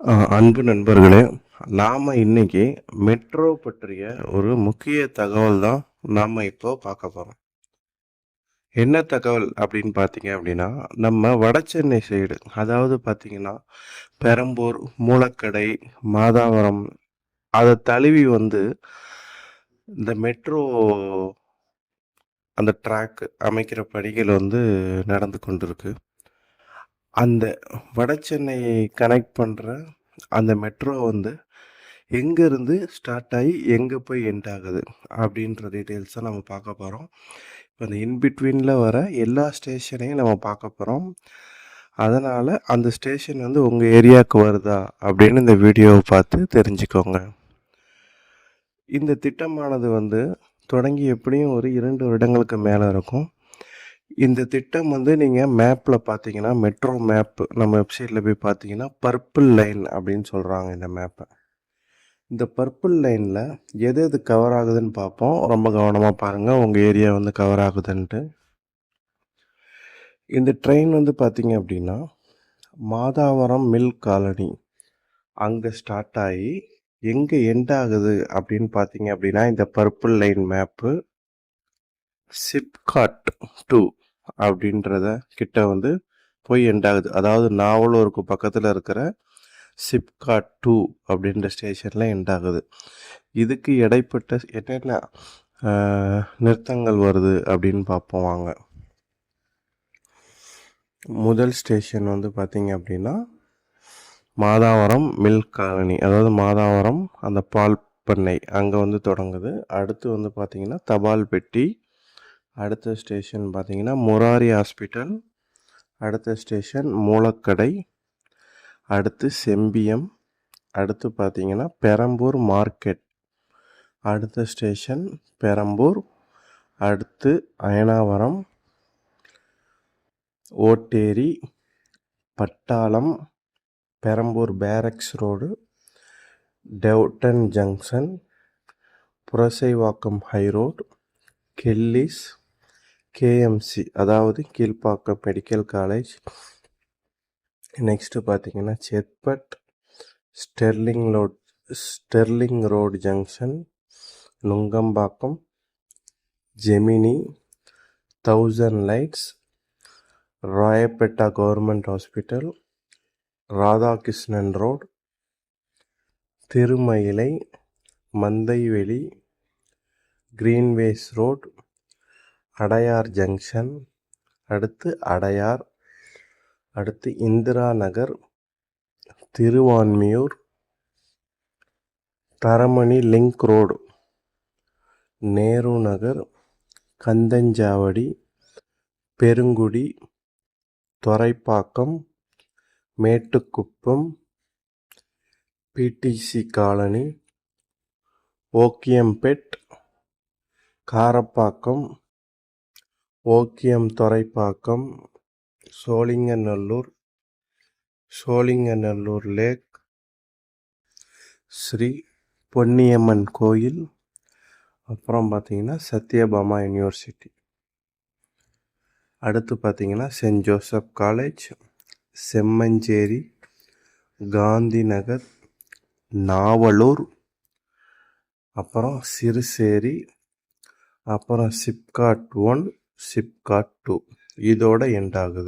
அன்பு நண்பர்களே, நாம் இன்னைக்கு மெட்ரோ பற்றிய ஒரு முக்கிய தகவல் தான் நாம் இப்போ பார்க்க போகிறோம் என்ன தகவல் அப்படின்னு பார்த்தீங்க அப்படின்னா, நம்ம வட சென்னை சைடு அதாவது பார்த்தீங்கன்னா, பெரம்பூர், மூலக்கடை, மாதாவரம் அதை தழுவி வந்து இந்த மெட்ரோ அந்த ட்ராக் அமைக்கிற பணிகள் வந்து நடந்து கொண்டிருக்கு. அந்த வடசென்னையை கனெக்ட் பண்ணுற அந்த மெட்ரோ வந்து எங்கேருந்து ஸ்டார்ட் ஆகி எங்கே போய் எண்ட் ஆகுது அப்படின்ற டீட்டெயில்ஸை நம்ம பார்க்க போகிறோம். இப்போ இந்த இன்பிட்வீனில் வர எல்லா ஸ்டேஷனையும் நம்ம பார்க்க போகிறோம். அதனால் அந்த ஸ்டேஷன் வந்து உங்கள் ஏரியாவுக்கு வருதா அப்படின்னு இந்த வீடியோவை பார்த்து தெரிஞ்சுக்கோங்க. இந்த திட்டமானது வந்து தொடங்கி எப்படியும் ஒரு இரண்டு வருடங்களுக்கு மேலே இருக்கும். இந்த திட்டம் வந்து நீங்கள் மேப்பில் பார்த்தீங்கன்னா, மெட்ரோ மேப் நம்ம வெப்சைட்டில் போய் பார்த்தீங்கன்னா, பர்பிள் லைன் அப்படின்னு சொல்கிறாங்க இந்த மேப்பை. இந்த பர்பிள் லைனில் எது எது கவர் ஆகுதுன்னு பார்ப்போம். ரொம்ப கவனமாக பாருங்கள் உங்கள் ஏரியா வந்து கவர் ஆகுதுன்ட்டு. இந்த ட்ரெயின் வந்து பார்த்தீங்க அப்படின்னா, மாதாவரம் மில் காலனி அங்கே ஸ்டார்ட் ஆகி எங்கே எண்ட் ஆகுது அப்படின்னு பார்த்தீங்க அப்படின்னா, இந்த purple line map SIPCOT two அப்படின்றத கிட்ட வந்து போய் எண்ட் ஆகுது. அதாவது நாவலூருக்கு பக்கத்தில் இருக்கிற சிப்காட் டூ அப்படின்ற ஸ்டேஷனில் எண்ட் ஆகுது. இதுக்கு இடைப்பட்ட என்னென்ன நிறுத்தங்கள் வருது அப்படின்னு பார்ப்போம் வாங்க. முதல் ஸ்டேஷன் வந்து பார்த்தீங்க அப்படின்னா, மாதாவரம் மில் காலனி அதாவது மாதாவரம் அந்த பால் பண்ணை அங்கே வந்து தொடங்குது. அடுத்து வந்து பார்த்தீங்கன்னா, தபால் பெட்டி. அடுத்த ஸ்டேஷன் பார்த்தீங்கன்னா, முராரி ஹாஸ்பிட்டல். அடுத்த ஸ்டேஷன் மூலக்கடை. அடுத்து செம்பியம். அடுத்து பார்த்தீங்கன்னா, பெரம்பூர் மார்க்கெட். அடுத்த ஸ்டேஷன் பெரம்பூர். அடுத்து Ayanavaram. Otteri. Pattalam. Perambur barracks road. Doveton junction. Purasaiwakkam high road. Kelly's. KMC அதாவது கீழ்ப்பாக்கம் மெடிக்கல் காலேஜ். நெக்ஸ்ட்டு பார்த்தீங்கன்னா, Chetpet. Sterling road Sterling road junction. Nungambakkam. Gemini. Thousand Lights. Royapettah government hospital. Radhakrishnan road. Thirumayilai. Mandaveli. Greenways road. Adyar junction. அடுத்து அடையார். அடுத்து Indira Nagar. Thiruvanmiyur. Taramani link road. Nehru Nagar. Kandanchavadi. Perungudi. Thoraipakkam. Mettukuppam. PTC colony. Okkiyampet. Karapakkam. Okkiyam Thoraipakkam. Sholinganallur. Sholinganallur lake. Sri Ponniamman கோயில். அப்புறம் பார்த்தீங்கன்னா, Sathyabama university அடுத்து பார்த்தீங்கன்னா, Saint Joseph college. Semmancheri. Gandhi Nagar. Navalur. அப்புறம் சிறுசேரி. அப்புறம் SIPCOT one SIPCOT two இதோட end ஆகுது.